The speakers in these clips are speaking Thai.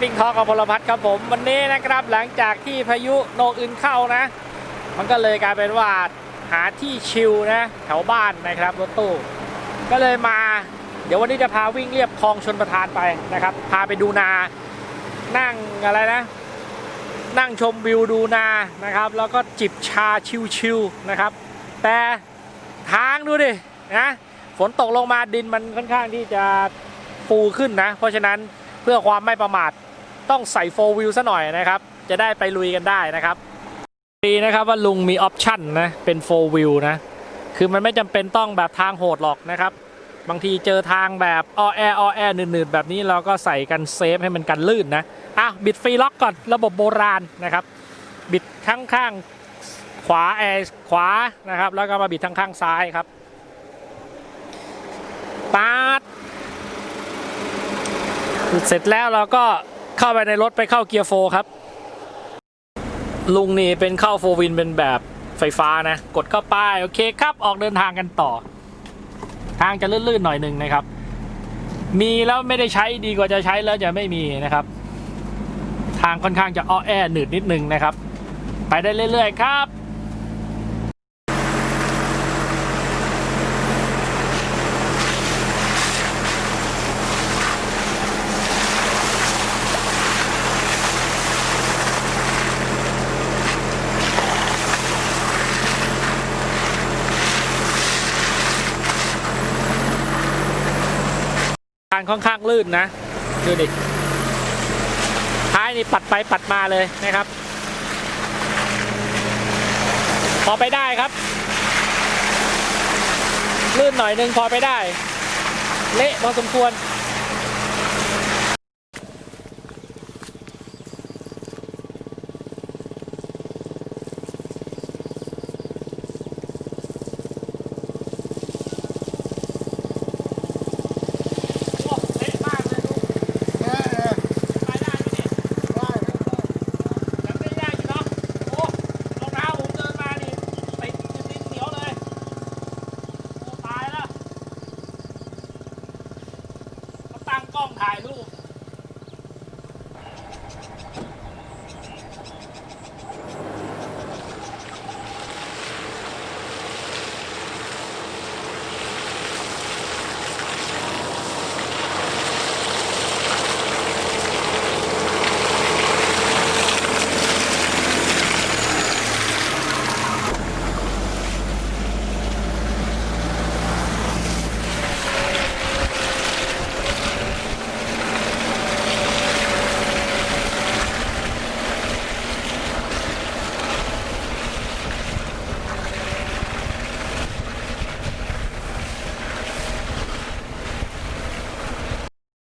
ปิ้งทอกับพลพัฒน์ครับผมวันนี้นะครับหลังจากที่พายุโนอื่นเข้านะ มันก็เลยกลายเป็นว่าหาที่ชิลนะแถวบ้านนะครับรถตู้ก็เลยมา เดี๋ยววันนี้จะพาวิ่งเรียบคลองชนประทานไปนะครับ พาไปดูนา นั่งอะไรนะ นั่งชมวิวดูนานะครับ แล้วก็จิบชาชิลๆนะครับ แต่ทางดูดินะฝนตกลงมาดินมันค่อนข้างที่จะฟูขึ้นนะ เพราะฉะนั้นเพื่อความไม่ประมาท ต้องใส่โฟวิวซะหน่อยนะครับ จะได้ไปลุยกันได้นะครับ ดีนะครับว่าลุงมีออปชั่นนะ เป็นโฟวิวนะ คือมันไม่จำเป็นต้องแบบทางโหดหรอกนะครับ บางทีเจอทางแบบอ้อแออ้อแอหนืดๆแบบนี้เราก็ใส่กันเซฟให้มันกันลื่นนะอะบิดฟรีล็อกก่อนระบบโบราณนะครับ บิดข้างข้างขวาแอร์ขวานะครับ แล้วก็มาบิดทางข้างซ้ายครับปาดเสร็จแล้วเราก็ เข้าไปในรถไปเข้าเกียร์โฟร์ครับ ลุงนี่เป็นเข้าโฟวินเป็นแบบไฟฟ้านะ กดเข้าไปโอเคครับ ออกเดินทางกันต่อ ทางจะลื่นๆหน่อยหนึ่งนะครับ มีแล้วไม่ได้ใช้ดีกว่าจะใช้แล้วจะไม่มีนะครับ ทางค่อนข้างจะอ้อแอหนืดนิดนึงนะครับ ไปได้เรื่อยๆครับางค่อนข้างลื่นนะ ดูดิ ท้ายนี่ปัดไปปัดมาเลยนะครับ พอไปได้ครับ ลื่นหน่อยหนึงพอไปได้ เละพอสมควร โอ้เละมากเลยลูกไปได้ไหมเนี่ย ยังไม่ได้อยู่เนาะโอ้รองเท้าผมเดินมานี่ติดติดเหนียวเลย โอ้ตายแล้วเขาตั้งกล้องถ่ายรูป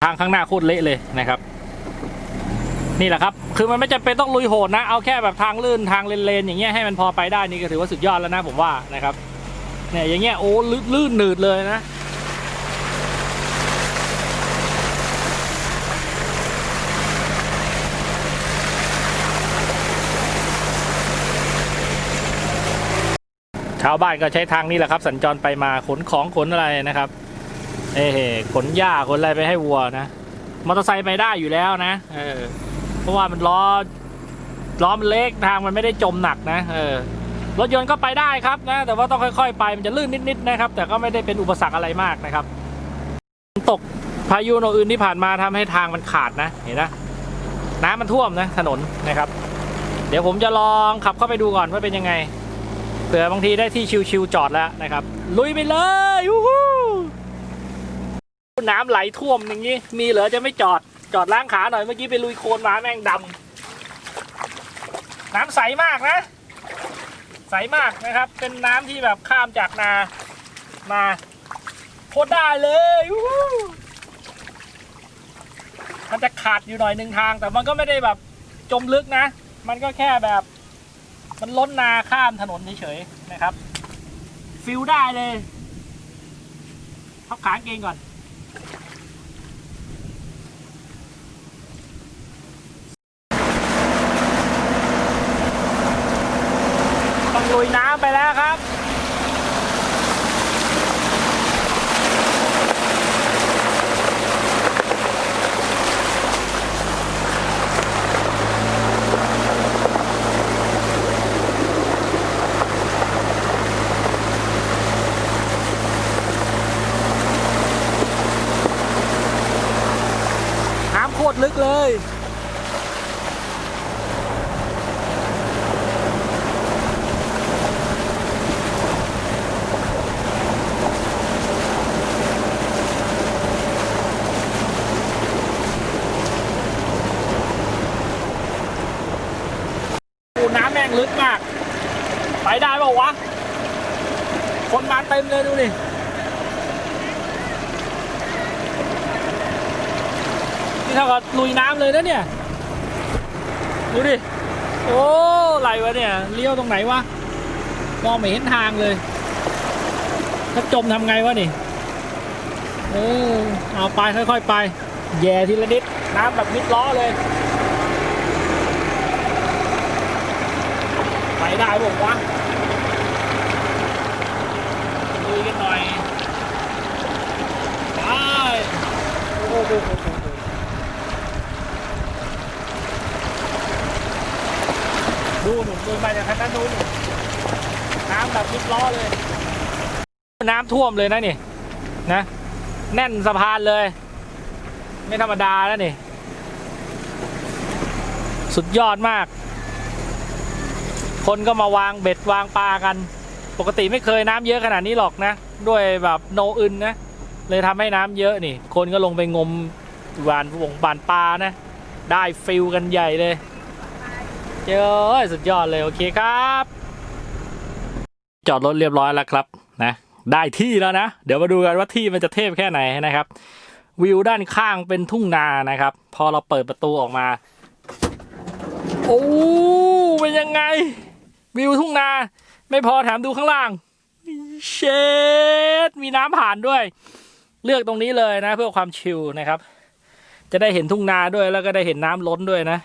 ทาง ข้างหน้าโคตรเละเลยนะครับ นี่แหละครับ คือมันไม่จำเป็นต้องลุยโหดนะ เอาแค่แบบทางลื่นทางเลนๆอย่างเงี้ยให้มันพอไปได้นี่ก็ถือว่าสุดยอดแล้วนะผมว่านะครับเนี่ยอย่างเงี้ยโอ้ลื่นลื่นหนืดเลยนะชาวบ้านก็ใช้ทางนี้แหละครับ สัญจรไปมาขนของขนอะไรนะครับ เอ้ขนหญ้าขนอะไรไปให้วัวนะมอเตอร์ไซค์ไปได้อยู่แล้วนะเออเพราะว่ามันล้อล้อมันเล็กทางมันไม่ได้จมหนักนะเออรถยนต์ก็ไปได้ครับนะ แต่ว่าต้องค่อยๆ ไปมันจะลื่นนิดๆนะครับ แต่ก็ไม่ได้เป็นอุปสรรคอะไรมากนะครับ ตกพายุโนอื่นที่ผ่านมาทำให้ทางมันขาดนะเห็นนะน้ำมันท่วมนะถนนนะครับ เดี๋ยวผมจะลองขับเข้าไปดูก่อนว่าเป็นยังไงเผื่อบางทีได้ที่ชิวๆจอดแล้วนะครับ ลุยไปเลยยูฮู น้ำไหลท่วมอย่างนี้ มีเหรอจะไม่จอดจอดล้างขาหน่อยเมื่อกี้ไปลุยโคลนมาแม่งดำน้ำใสมากนะ ใสมากนะครับ เป็นน้ำที่แบบข้ามจากนามาโคตรได้เลยมันจะขาดอยู่หน่อยหนึ่งทาง แต่มันก็ไม่ได้แบบจมลึกนะ มันก็แค่แบบ มันล้นนาข้ามถนนเฉยๆนะครับ ฟิลได้เลยพับขางเกงก่อน ต้อง ลุยน้ำไปแล้วครับ ตรลึกเลย โอ้น้ำแม่งลึกมาก ไปได้เปล่าวะ คนมาเต็มเลยดูดินี่เท่ากับลุยน้ำเลยนะเนี่ย ดูดิ โอ้ไหลวะเนี่ย เลี้ยวตรงไหนวะ มองไม่เห็นทางเลย ถ้าจมทำไงวะนี่เออเอาไปค่อยๆไป แย่ทีละนิด น้ำแบบมิดล้อเลยไปได้บอกวะลุยกันหน่อยไปโอ้โหโอ้โหโอ้โห ดูหนุนดูไปจากทางนั้นดูหนุนน้ำแบบมิดล้อเลย น้ำท่วมเลยนะนี่ นะ แน่นสะพานเลย ไม่ธรรมดาแล้วนี่ สุดยอดมาก คนก็มาวางเบ็ดวางปลากัน ปกติไม่เคยน้ำเยอะขนาดนี้หรอกนะ ด้วยแบบโนอึนนะ เลยทำให้น้ำเยอะนี่ คนก็ลงไปงมวานวงบานปลานะ ได้ฟิลกันใหญ่เลยเจ้ยสุดยอดเลยโอเคครับ จอดรถเรียบร้อยแล้วครับนะ ได้ที่แล้วนะ เดี๋ยวมาดูกันว่าที่มันจะเทพแค่ไหนนะครับ วิวด้านข้างเป็นทุ่งนานะครับ พอเราเปิดประตูออกมาโอ้เป็นยังไง วิวทุ่งนา ไม่พอแถมดูข้างล่างเชดมีน้ำผ่านด้วย เลือกตรงนี้เลยนะ เพื่อความชิลนะครับ จะได้เห็นทุ่งนาด้วยแล้วก็ได้เห็นน้ำล้นด้วยนะ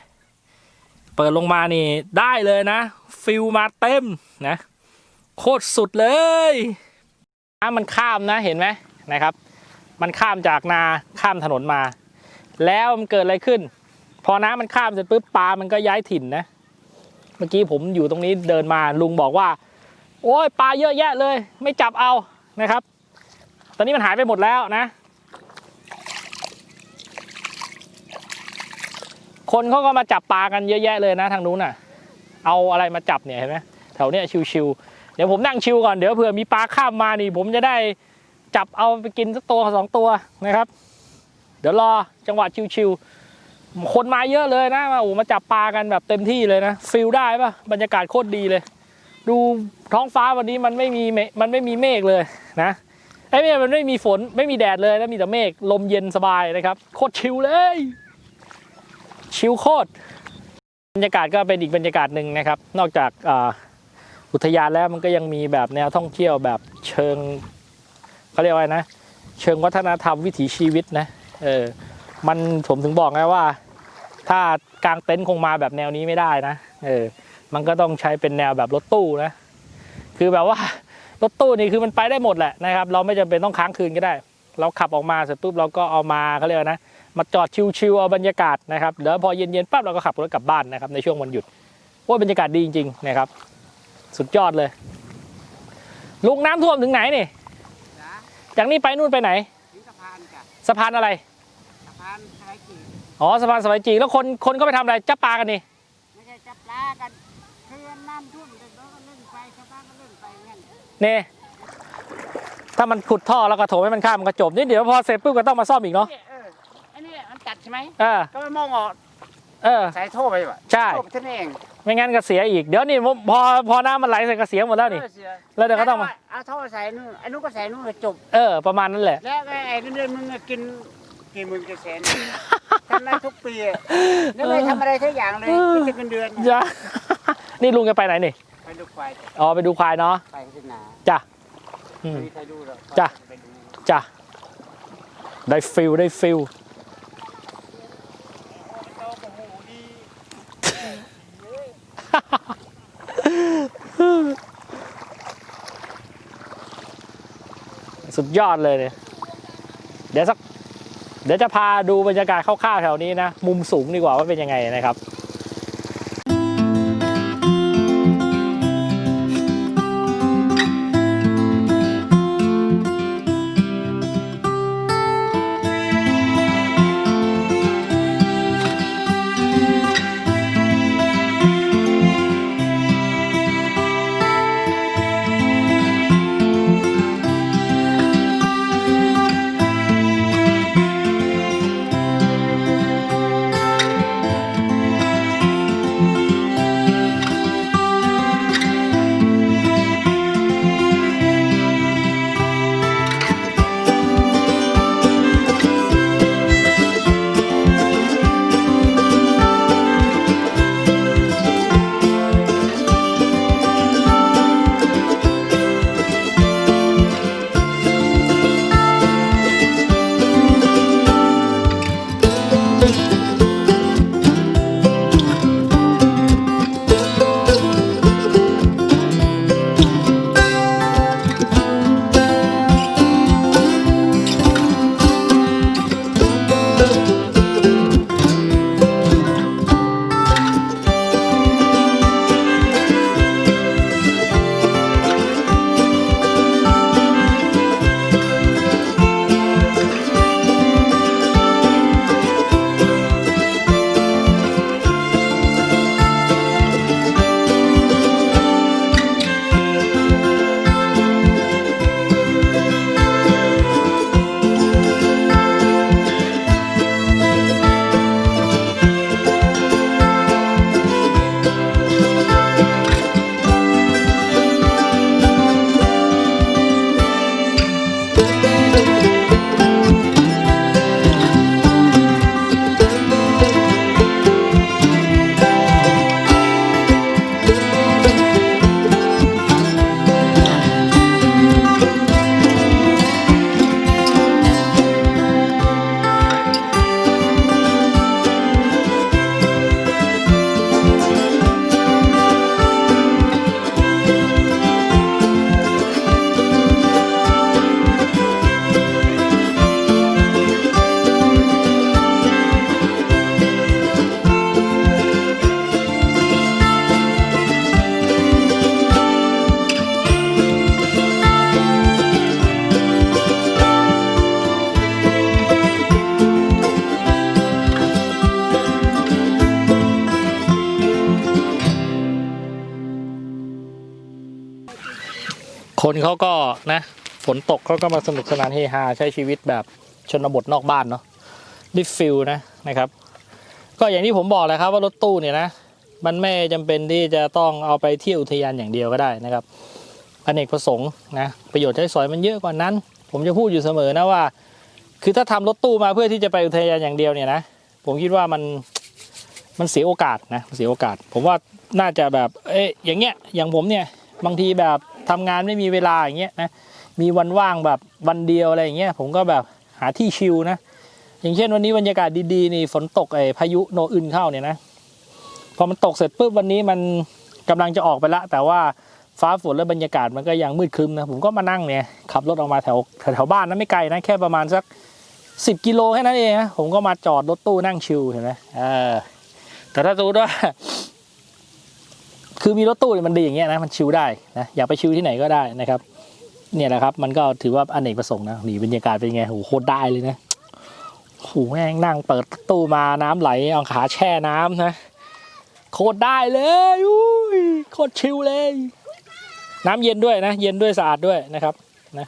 เปิดลงมานี่ได้เลยนะ ฟิลมาเต็มนะ โคตรสุดเลยน้ำมันข้ามนะเห็นไหมนะครับ มันข้ามจากนาข้ามถนนมา แล้วมันเกิดอะไรขึ้น พอน้ำมันข้ามเสร็จปุ๊บปลามันก็ย้ายถิ่นนะ เมื่อกี้ผมอยู่ตรงนี้เดินมาลุงบอกว่า โอ้ยปลาเยอะแยะเลย ไม่จับเอานะครับ อนนี้มันหายไปหมดแล้วนะ คนเขาก็มาจับปลากันเยอะแยะเลยนะทางนู้นน่ะ เอาอะไรมาจับเนี่ยเห็นไหมแถวเนี้ยชิวๆเดี๋ยวผมนั่งชิวก่อนเดี๋ยวเผื่อมีปลาข้ามมานี่ ผมจะได้จับเอาไปกินสักตัวสองตัวนะครับ เดี๋ยวรอจังหวะชิวๆคนมาเยอะเลยนะมาโอ้มาจับปลากันแบบเต็มที่เลยนะฟิลได้ปะบรรยากาศโคตรดีเลย ดูท้องฟ้าวันนี้มันไม่มีมันไม่มีเมฆเลยนะ ไอ้ยไม่มันไม่มีฝนไม่มีแดดเลยแล้วมีแต่เมฆลมเย็นสบายนะครับโคตรชิลเลย ชิลโคตรบรรยากาศก็เป็นอีกบรรยากาศหนึ่งนะครับ นอกจากอ,อุทยานแล้วมันก็ยังมีแบบแนวท่องเที่ยวแบบเชิงเขาเรียกว่านะ เชิงวัฒนธรรมวิถีชีวิตนะเออมันผมถึงบอกไงว่า ถ้ากางเต็นท์คงมาแบบแนวนี้ไม่ได้นะเออมันก็ต้องใช้เป็นแนวแบบรถตู้นะ คือแบบว่า รถตู้นี่คือมันไปได้หมดแหละนะครับ เราไม่จำเป็นต้องค้างคืนก็ได้ เราขับออกมาเสร็จปุ๊บเราก็เอามาเขาเรียกว่านะ มาจอดชิวๆเอาบรรยากาศนะครับเดี๋ยวพอเย็นๆปั๊บเราก็ขับรถกลับบ้านนะครับในช่วงวันหยุดว่าบรรยากาศดีจริงๆนะครับ สุดยอดเลย ลุงน้ำท่วมถึงไหนนี่จ้าจากนี้ไปนู่นไปไหนถึงสะพานจ้ะสะพานอะไรสะพานสายจีอ๋อสะพานสมัยจีแล้วคนคนก็ไปทำอะไรจับปลากันนี่ไม่ใช่จับปลากันคือน้ำท่วมเด็กน้อยก็เล่นไปชาวบ้านก็ เล่นไปงั้นนี่ถ้ามันขุดท่อแล้วก็โถมให้มันข้ามมันก็จบนี่เดี๋ยวพอเสร็จปุ๊บก็ต้องมาซ่อมอีกเนาะเอออันนี้มันตัดใช่ไหมเออก็ไม่มองออกเออ สายโทรไปว่ะใช่ โทรไปท่านเองไม่งั้นก็เสียอีกเดี๋ยวนี่พอพอน้ำมันไหลเสร็จก็เสียหมดแล้วนี่ เออเสียแล้วเดี๋ยวก็ต้องมา เอาโทรใส่นู่นไอ้นู่นก็ใส่นู่นก็จบ เออประมาณนั้นแหละ แล้วไอ้ไอ้เดือนมึงก็กินกี่หมื่นกี่แสนทำได้ทุกปีอะแล้วไม่ทำอะไรทุกอย่างเลยเออ ไม่ใช่เงินเดือน จ้ะ นี่ลุงจะไปไหนนี่ ไปดูควายอ๋อไปดูควายเนาะไปที่นาจ้ะอืม ไม่มีใครดูหรอกจ้ะ ไปดูจ้ะ ได้ฟิลได้ฟิลสุดยอดเลยเนี่ยเดี๋ยวสัก เดี๋ยวจะพาดูบรรยากาศคร่าวๆแถวนี้นะ มุมสูงดีกว่าว่าเป็นยังไงนะครับ เขาก็นะฝนตกเขาก็มาสนุกสนานเฮฮาใช้ชีวิตแบบชนบทนอกบ้านเนาะดิฟิลนะนะครับ ก็อย่างที่ผมบอกแหละครับว่ารถตู้เนี่ยนะมันไม่จำเป็นที่จะต้องเอาไปเที่ยวอุทยานอย่างเดียวก็ได้นะครับอเนกประสงค์นะประโยชน์ใช้สอยมันเยอะกว่านั้น ผมจะพูดอยู่เสมอนะว่า คือถ้าทำรถตู้มาเพื่อที่จะไปอุทยานอย่างเดียวเนี่ยนะผมคิดว่ามันมันเสียโอกาสนะเสียโอกาส ผมว่าน่าจะแบบเอ้ยอย่างเงี้ยอย่างผมเนี่ยบางทีแบบ ทำงานไม่มีเวลาอย่างเงี้ยนะมีวันว่างแบบวันเดียวอะไรอย่างเงี้ยผมก็แบบหาที่ชิลนะ อย่างเช่นวันนี้บรรยากาศดีๆนี่ฝนตกไอ้พายุโนอึนเข้าเนี่ยนะพอมันตกเสร็จปุ๊บวันนี้มันกำลังจะออกไปละ แต่ว่าฟ้าฝนและบรรยากาศมันก็ยังมืดครึมนะผมก็มานั่งเนี่ยขับรถออกมาแถวแถวบ้านนะไม่ไกลนะแค่ประมาณสักสิบกิโลแค่นั้นเองนะผมก็มาจอดรถตู้นั่งชิลเห็นไหมเออแต่ถ้าสมมติว่า คือมีรถตู้เนี่ยมันดีอย่างเงี้ยนะมันชิลได้นะอยากไปชิลที่ไหนก็ได้นะครับ เนี่ยแหละครับ มันก็ถือว่าอเนกประสงค์นะนี่บรรยากาศเป็นไงโหโคตรได้เลยนะโหแม่งนั่งเปิดตู้มาน้ำไหลเอาขาแช่น้ำนะโคตรได้เลยอุ้ยโคตรชิลเลย น้ำเย็นด้วยนะ เย็นด้วยสะอาดด้วยนะครับนะ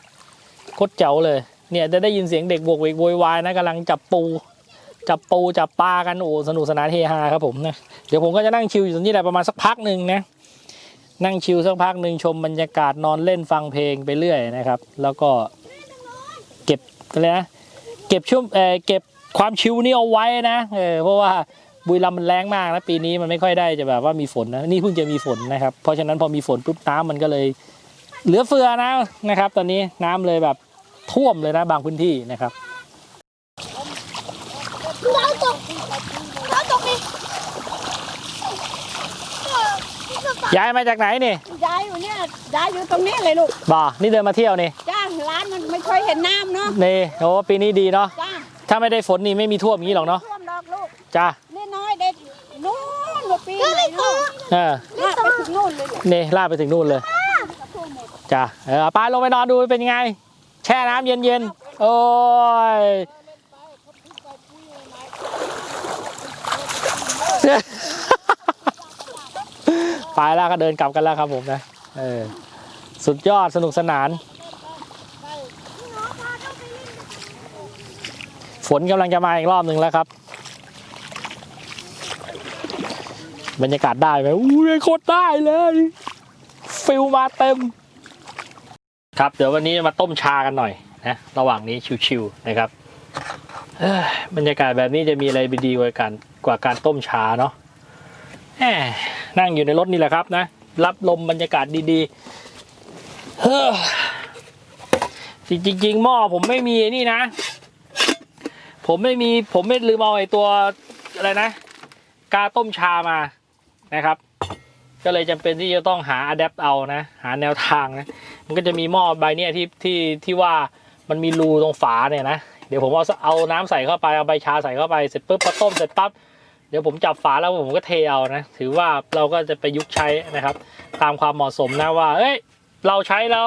โคตรเจ๋วเลย เนี่ยจะได้ยินเสียงเด็กโวกเวกโวยวายนะกำลังจับปู จับปูจับปลากันโอ้สนุกสนานเฮฮาครับผมนะเดี๋ยวผมก็จะนั่งชิลอยู่ตรงนี้แหละประมาณสักพักหนึ่งนะนั่งชิลสักพักหนึ่งชมบรรยากาศนอนเล่นฟังเพลงไปเรื่อยนะครับ แล้วก็เก็บอะไรนะเก็บช่วงเออเก็บความชิวนี่เอาไว้นะเออเพราะว่าบุรีรัมย์มันแรงมากนะปีนี้มันไม่ค่อยได้จะแบบว่ามีฝนนะนี่เพิ่งจะมีฝนนะครับเพราะฉะนั้นพอมีฝนปุ๊บน้ำมันก็เลย เหลือเฟือนะนะครับ ตอนนี้น้ำเลยแบบท่วมเลยนะบางพื้นที่นะครับ เราตกเราตกนี่ ย้ายมาจากไหนนี่ยายอยู่เนี่ยยายอยู่ตรงนี้เลยลูกบ่านี่เดินมาเที่ยวนี่จ้าร้านมันไม่ค่อยเห็นน้ำเนาะนี่โอ้ปีนี้ดีเนาะจ้าถ้าไม่ได้ฝนนี่ไม่มีท่วมอย่างนี้หรอกเนาะท่วมดอกลูกจ้านี่น้อยเด็กนู่นกว่าปีไหนเนาะเออลากไปถึงนู่นเลยลูกนี่ลากไปถึงนู่นเลยท่วมหมดจ้าเออไปลงไปนอนดูเป็นยังไง แช่น้ำเย็นๆโอ้ย ไปแล้วก็เดินกลับกันแล้วครับผมนะเออสุดยอดสนุกสนาน ฝนกำลังจะมาอีกรอบหนึ่งแล้วครับ บรรยากาศได้ไหมอุ้ยโคตรได้เลยฟิลมาเต็ม ครับ เดี๋ยววันนี้มาต้มชากันหน่อยนะระหว่างนี้ชิวๆนะครับบรรยากาศแบบนี้จะมีอะไรดีกว่าการกว่าการต้มชาเนาะ นั่งอยู่ในรถนี่แหละครับนะ รับลมบรรยากาศดีๆเฮ้อจริงๆหม้อผมไม่มีนี่นะ ผมไม่มีผมไม่ลืมเอาไอ้ตัวอะไรนะ กาต้มชามานะครับ ก็เลยจำเป็นที่จะต้องหาอะแดปเอานะ หาแนวทางนะ มันก็จะมีหม้อใบเนี้ยที่ที่ที่ว่ามันมีรูตรงฝาเนี่ยนะ เดี๋ยวผมเอาเอาน้ำใส่เข้าไปเอาใบชาใส่เข้าไปเสร็จปุ๊บพอต้มเสร็จปั๊บ ดี๋ยวผมจับฝาแล้วผมก็เทเอานะ ถือว่าเราก็จะไปยุกใช้นะครับ ตามความเหมาะสมนะว่า เอ้ย เราใช้แล้ว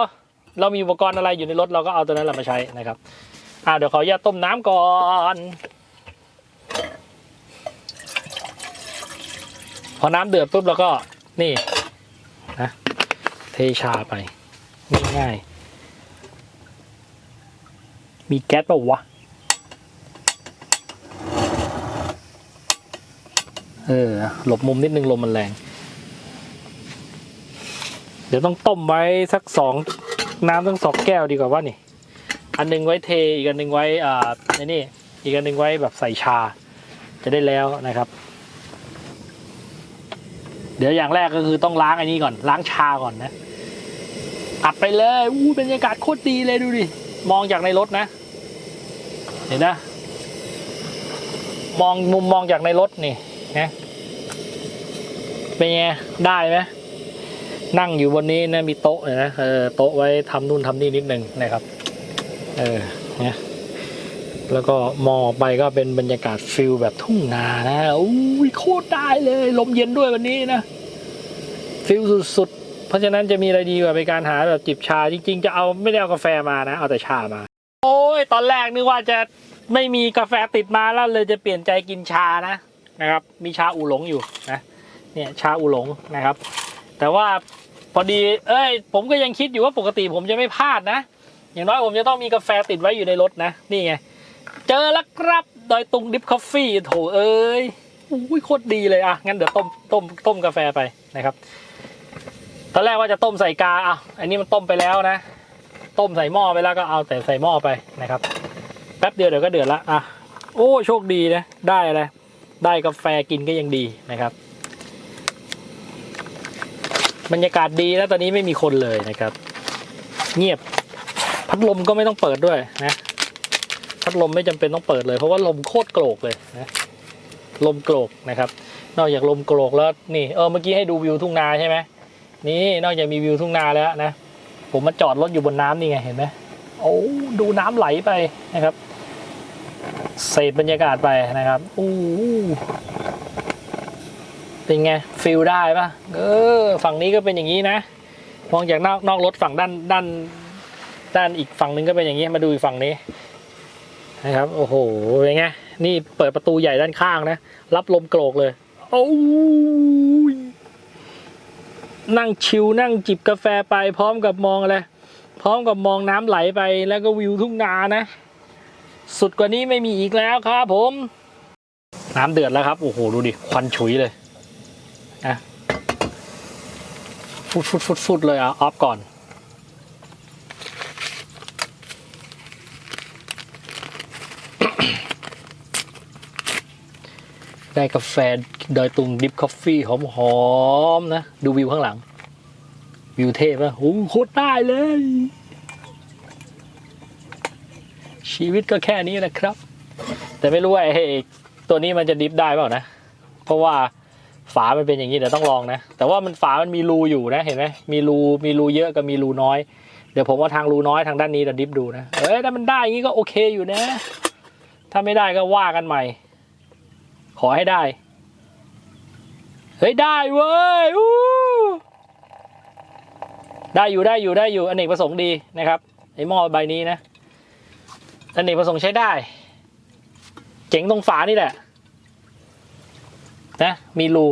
เรามีอุปกรณ์อะไรอยู่ในรถเราก็เอาตัวนั้นแหละมาใช้นะครับอ่าเดี๋ยวขออนุญาตต้มน้ำก่อนพอน้ำเดือดปุ๊บเราก็นี่นะเทชาไปง่ายๆมีแก๊สป่าวะ เออหลบมุมนิดนึงลมมันแรง เดี๋ยวต้องต้มไว้สักสองน้ำตั้งสองแก้วดีกว่าว่านี่ อันหนึงไว้เทอีกอันหนึงไว้อ่าในนี่อีกอันหนึงไว้แบบใส่ชา จะได้แล้วนะครับ เดี๋ยวอย่างแรกก็คือต้องล้างอันนี้ก่อน ล้างชาก่อนนะอัดไปเลยอู้บรรยากาศโคตรดีเลยดูดิมองจากในรถนะ เห็นนะ มองมุมมองจากในรถนี่ นะเป็นไงได้ไหมนั่งอยู่บนนี้นะมีโต๊ะเนี่ยนะเออโต๊ะไว้ทำนู่นทำนี่นิดนึงนะครับ เออเนี่ยแล้วก็มองไปก็เป็นบรรยากาศฟิลแบบทุ่งนานะอุ้ยโคตรได้เลย ลมเย็นด้วยวันนี้นะฟิลสุดๆ เพราะฉะนั้นจะมีอะไรดีกว่าไปการหาแบบจิบชาจริง ๆ จะเอาไม่ได้เอากาแฟมานะ เอาแต่ชามา โอ้ยตอนแรกนึกว่าจะไม่มีกาแฟติดมาแล้วเลยจะเปลี่ยนใจกินชานะ นะครับ มีชาอูหลงอยู่นะเนี่ยชาอูหลงนะครับ แต่ว่าพอดี เอ้ย ผมก็ยังคิดอยู่ว่าปกติผมจะไม่พลาดนะ อย่างน้อยผมจะต้องมีกาแฟติดไว้อยู่ในรถนะ นี่ไง เจอแล้วครับดอยตุงดิฟคอฟฟี่โถเอ้ยอุ้ยโคตรดีเลยอะงั้นเดี๋ยวต้มต้มต้มกาแฟไปนะครับตอนแรกว่าจะต้มใส่กาอะอันนี้มันต้มไปแล้วนะ ต้มใส่หม้อไปแล้วก็เอาแต่ใส่หม้อไปนะครับ แป๊บเดียวเดี๋ยวก็เดือดละอะโอ้โชคดีนะได้อะไร ได้กาแฟกินก็ยังดีนะครับ บรรยากาศดีแล้วตอนนี้ไม่มีคนเลยนะครับ เงียบพัดลมก็ไม่ต้องเปิดด้วยนะ พัดลมไม่จำเป็นต้องเปิดเลยเพราะว่าลมโคตรโกรกเลยนะลมโกรกนะครับ นอกจากลมโกรกแล้วนี่เออเมื่อกี้ให้ดูวิวทุ่งนาใช่ไหมนี่นอกจากมีวิวทุ่งนาแล้วนะ ผมมาจอดรถอยู่บนน้ำนี่ไงเห็นไหมโอ้ดูน้ำไหลไปนะครับ เศษบรรยากาศไปนะครับอู้เป็นไงฟิลได้ปะเออฝั่งนี้ก็เป็นอย่างนี้นะมองจากนอกนอกรถฝั่งด้านด้านด้านอีกฝั่งนึงก็เป็นอย่างนี้มาดูอีกฝั่งนี้นะครับโอ้โหเป็นไงนี่เปิดประตูใหญ่ด้านข้างนะ รับลมโกรกเลยโอ้ยนั่งชิวนั่งจิบกาแฟไปพร้อมกับมองอะไรพร้อมกับมองน้ำไหลไปแล้วก็วิวทุ่งนานะ สุดกว่านี้ไม่มีอีกแล้วครับผม น้ำเดือดแล้วครับ โอ้โห ดูดิ ควันฉุยเลยนะฟุดฟุดฟุดฟุดเลยอะออฟก่อน ได้กาแฟดอยตุงดิฟคอฟฟี่หอมๆนะ ดูวิวข้างหลัง วิวเท่ปะโอ้โหโคตรได้เลย ชีวิตก็แค่นี้แหละครับ แต่ไม่รู้ว่าไอ้ตัวนี้มันจะดิฟได้เปล่านะ เพราะว่าฝามันเป็นอย่างนี้เดี๋ยวต้องลองนะ แต่ว่ามันฝามันมีรูอยู่นะเห็นไหมมีรูมีรูเยอะกับมีรูน้อย เดี๋ยวผมว่าทางรูน้อยทางด้านนี้เดี๋ยวดิฟดูนะเอ้ยถ้ามันได้อย่างนี้ก็โอเคอยู่นะ ถ้าไม่ได้ก็ว่ากันใหม่ ขอให้ได้เฮ้ยได้เว้ยได้อยู่ได้อยู่ได้อยู่อเนกประสงค์ดีนะครับไอหม้อใบนี้นะ อเนกประสงค์ใช้ได้ เจ๋งตรงฝานี่แหละ นะ มีรู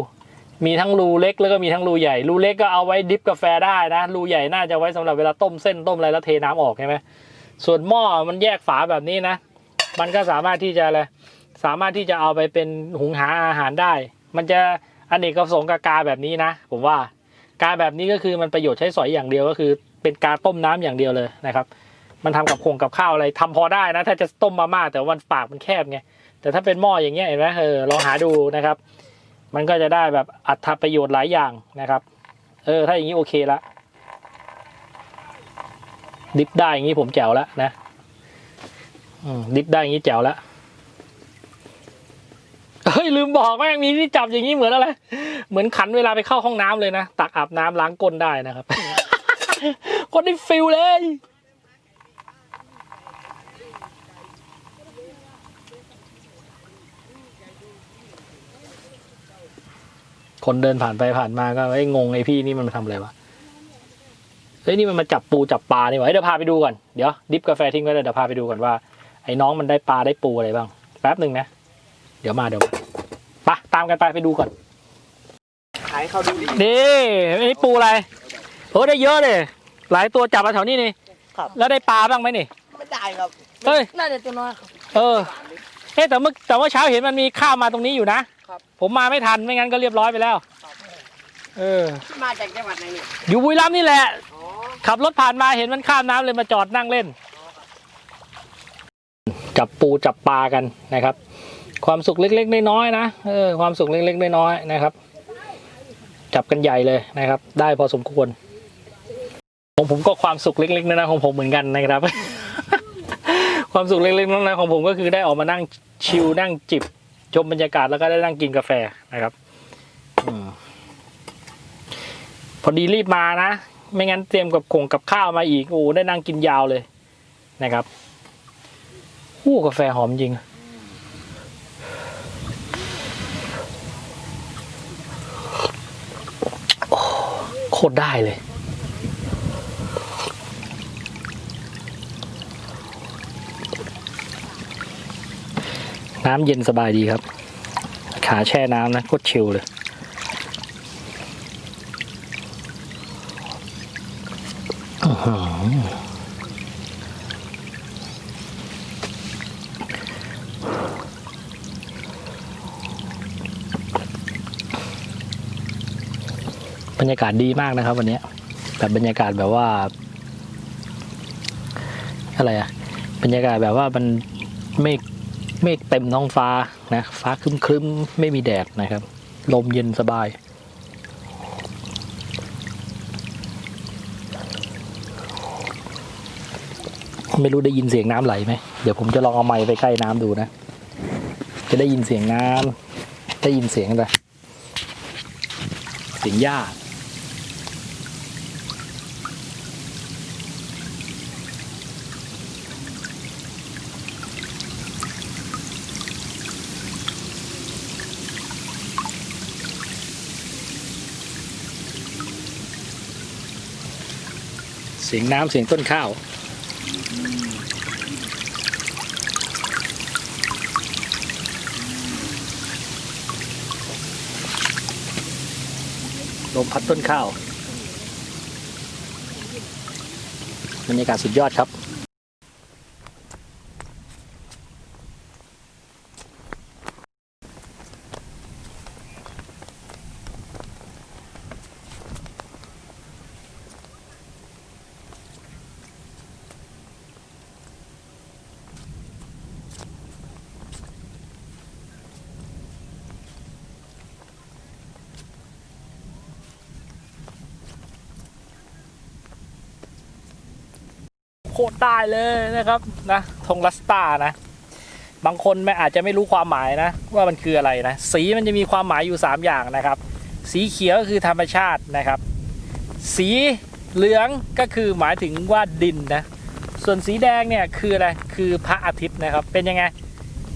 มีทั้งรูเล็กแล้วก็มีทั้งรูใหญ่ รูเล็กก็เอาไว้ดิฟกาแฟได้นะ รูใหญ่น่าจะไว้สำหรับเวลาต้มเส้นต้มอะไรแล้วเทน้ำออกใช่ไหมส่วนหม้อมันแยกฝาแบบนี้นะ มันก็สามารถที่จะอะไร สามารถที่จะเอาไปเป็นหุงหาอาหารได้ มันจะอเนกประสงค์กับกาแบบนี้นะ ผมว่า กาแบบนี้ก็คือมันประโยชน์ใช้สอยอย่างเดียวก็คือ เป็นกาต้มน้ำอย่างเดียวเลยนะครับ มันทำกับคงกับข้าวอะไรทำพอได้นะ ถ้าจะต้มมาม่าแต่วันปากมันแคบไงแต่ถ้าเป็นหม้ออย่างเงี้ยเห็นไหมเออลองหาดูนะครับ มันก็จะได้แบบอัตประโยชน์หลายอย่างนะครับ เออถ้าอย่างนี้โอเคละดิฟได้อย่างนี้ผมแจ๋วแล้วนะอืมดิฟได้อย่างนี้แจ๋วแล้วเฮ้ยลืมบอกแม่งมีที่จับอย่างนี้เหมือนอะไร เหมือนขันเวลาไปเข้าห้องน้ำเลยนะ ตักอาบน้ำล้างก้นได้นะครับ คนได้ฟิลเลย คนเดินผ่านไปผ่านมาก็ไอ้ยงงไอ้พี่นี่มันมาทำอะไรวะเฮ้ยนี่มันมาจับปูจับปลานี่หว่าเฮ้ยเดี๋ยวพาไปดูก่อนเดี๋ยวดิฟกาแฟทิ้งไว้เลยเดี๋ยวพาไปดูก่อนว่า ไอ้น้องมันได้ปลาได้ปูอะไรบ้างแป๊บหนึ่งนะ เดี๋ยวมาเดี๋ยวมาไปตามกันไปไปดูก่อนขายเขาดูดินี่ไอ้ปูอะไรโอ้ได้เยอะเลยหลายตัวจับมาแถวนี้นี่ครับ แล้วได้ปลาบ้างไหมนี่ ไม่ได้ครับ เฮ้ย น่าจะตัวน้อยครับ เออเฮ้ยแต่เมื่อแต่ว่าเช้าเห็นมันมีข้าวมาตรงนี้อยู่นะ ผมมาไม่ทันไม่งั้นก็เรียบร้อยไปแล้ว เออ มาจากจังหวัดไหนเนี่ยอยู่บุรีรัมย์นี่แหละ อ๋อขับรถผ่านมาเห็นมันข้ามน้ำเลยมาจอดนั่งเล่น จับปูจับปลากันนะครับ ความสุขเล็กๆน้อยๆนะเออความสุขเล็กๆน้อยๆนะครับ จับกันใหญ่เลยนะครับ ได้พอสมควรของผมก็ความสุขเล็กๆน้อยๆของผมเหมือนกันนะครับ ความสุขเล็กๆน้อยๆของผมก็คือได้ออกมานั่งชิลนั่งจิบ ชมบรรยากาศแล้วก็ได้นั่งกินกาแฟนะครับอืมพอดีรีบมานะ ไม่งั้นเตรียมกับคงกับข้าวมาอีกโอ้ได้นั่งกินยาวเลยนะครับอู้กาแฟหอมจริงโอ้โคตรได้เลย น้ำเย็นสบายดีครับ ขาแช่น้ำนะโคตรชิลเลยบรรยากาศดีมากนะครับ วันนี้แบบบรรยากาศแบบว่า อะไรอะบรรยากาศแบบว่ามันไม่ เมฆเต็มท้องฟ้านะฟ้าครึ้มครึ้มๆไม่มีแดดนะครับ ลมเย็นสบาย ไม่รู้ได้ยินเสียงน้ำไหลไหมเดี๋ยวผมจะลองเอาไม้ไปใกล้น้ำดูนะ จะได้ยินเสียงน้ำได้ยินเสียงอะไรเสียงหญ้า เสียงน้ำเสียงต้นข้าว ลมพัดต้นข้าวบรรยากาศสุดยอดครับ โคตรได้เลยนะครับนะธงลัสตานะ บางคนไม่อาจจะไม่รู้ความหมายนะ ว่ามันคืออะไรนะ สีมันจะมีความหมายอยู่ 3 อย่างนะครับ สีเขียวก็คือธรรมชาตินะครับ สีเหลืองก็คือหมายถึงว่าดินนะ ส่วนสีแดงเนี่ยคืออะไร คือพระอาทิตย์นะครับ เป็นยังไง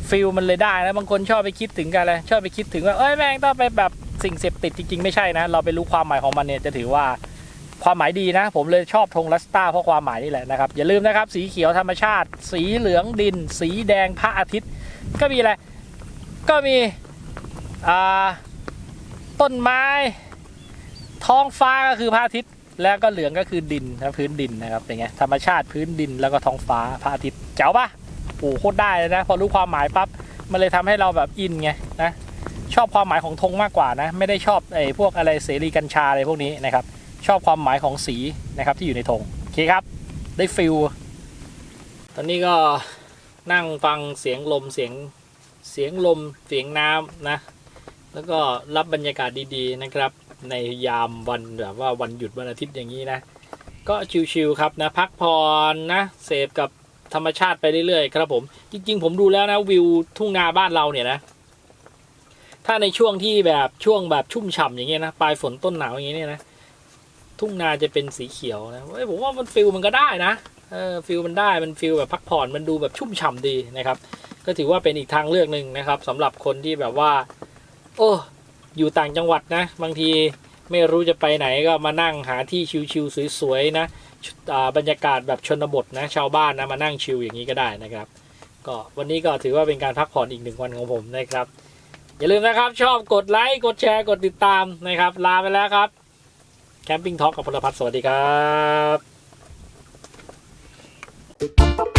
ฟิลมันเลยได้นะ บางคนชอบไปคิดถึงกันเลยชอบไปคิดถึงว่า เอ้ยแม่งต้องไปแบบสิ่งเสพติดจริงๆ ไม่ใช่นะ เราไปรู้ความหมายของมันเนี่ยจะถือว่า ความหมายดีนะ ผมเลยชอบธงลัสตาเพราะความหมายนี่แหละนะครับ อย่าลืมนะครับ สีเขียวธรรมชาติ สีเหลืองดิน สีแดงพระอาทิตย์ ก็มีอะไร ก็มีต้นไม้ ท้องฟ้าก็คือพระอาทิตย์ แล้วก็เหลืองก็คือดินนะพื้นดินนะครับเป็นไงธรรมชาติพื้นดินแล้วก็ท้องฟ้าพระอาทิตย์เจ๋วปะโอ้โหโคตรได้เลยนะ พอรู้ความหมายปั๊บมันเลยทำให้เราแบบอินไงนะชอบความหมายของธงมากกว่านะ ไม่ได้ชอบไอ้พวกอะไรเสรีกัญชาอะไรพวกนี้นะครับ ชอบความหมายของสีนะครับที่อยู่ในธงโอเคครับ ได้ฟิลตอนนี้ก็นั่งฟังเสียงลมเสียงเสียงลมเสียงน้ำนะ แล้วก็รับบรรยากาศดีๆนะครับ ในยามวันแบบว่าวันหยุดวันอาทิตย์อย่างนี้นะ ก็ชิลๆครับนะพักผ่อนนะเสพกับธรรมชาติไปเรื่อยๆครับผมจริง ๆ ผมดูแล้วนะวิวทุ่งนาบ้านเราเนี่ยนะ ถ้าในช่วงที่แบบช่วงแบบชุ่มฉ่ำอย่างเงี้ยนะปลายฝนต้นหนาวอย่างเงี้ยเนี่ยนะ ทุ่งนาจะเป็นสีเขียวนะเฮ้ยผมว่ามันฟิลมันก็ได้นะเออฟิลมันได้มันฟิลแบบพักผ่อนมันดูแบบชุ่มฉ่ำดีนะครับ ก็ถือว่าเป็นอีกทางเลือกหนึ่งนะครับสำหรับคนที่แบบว่า โอ้อยู่ต่างจังหวัดนะ บางทีไม่รู้จะไปไหนก็มานั่งหาที่ชิลๆสวยๆนะบรรยากาศแบบชนบทนะชาวบ้านนะมานั่งชิลอย่างนี้ก็ได้นะครับ ก็วันนี้ก็ถือว่าเป็นการพักผ่อนอีกหนึ่งวันของผมนะครับ อย่าลืมนะครับชอบกดไลค์กดแชร์กดติดตามนะครับ ลาไปแล้วครับ แคมปิ้งท็อกกับพลพัฒน์สวัสดีครับ